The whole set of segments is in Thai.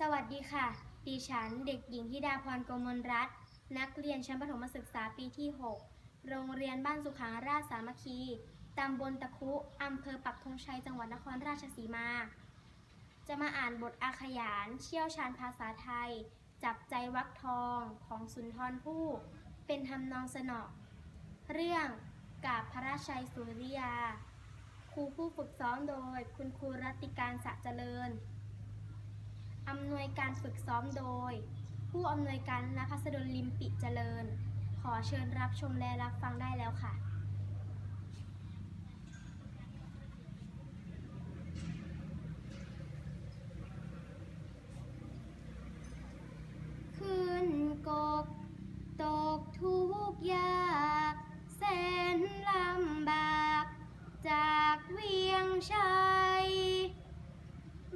สวัสดีค่ะ ดิฉันเด็กหญิงธิดาพรกมลรัตน์นักเรียนชั้นประถมศึกษาปีที่ 6 โรงเรียนบ้านสุขาราชสามัคคี ตำบลตะคุ อำเภอปักธงชัย จังหวัดนครราชสีมา จะมาอ่านบทอาขยานเชี่ยวชาญภาษาไทย จับใจวักทองของสุนทรภู่ เป็นทำนองสนอเรื่องกาบพระราชัยสุริยา ครูผู้ฝึกซ้อมโดย คุณครูรัตติการสะเจริญ อำนวยการฝึกซ้อมโดย ผู้อำนวยการนพัสดุลิมปิเจริญ ขอเชิญรับชมและรับฟังได้แล้วค่ะกบตกทุกยากแสนลำบาก จากเวียงชัย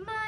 มา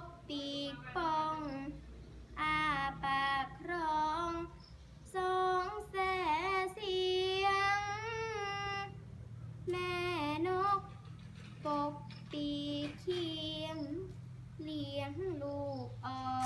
กปีกป้อง อาปากครองสองแสเสียง แม่นกปกปีกเคียง เลี้ยงลูกออน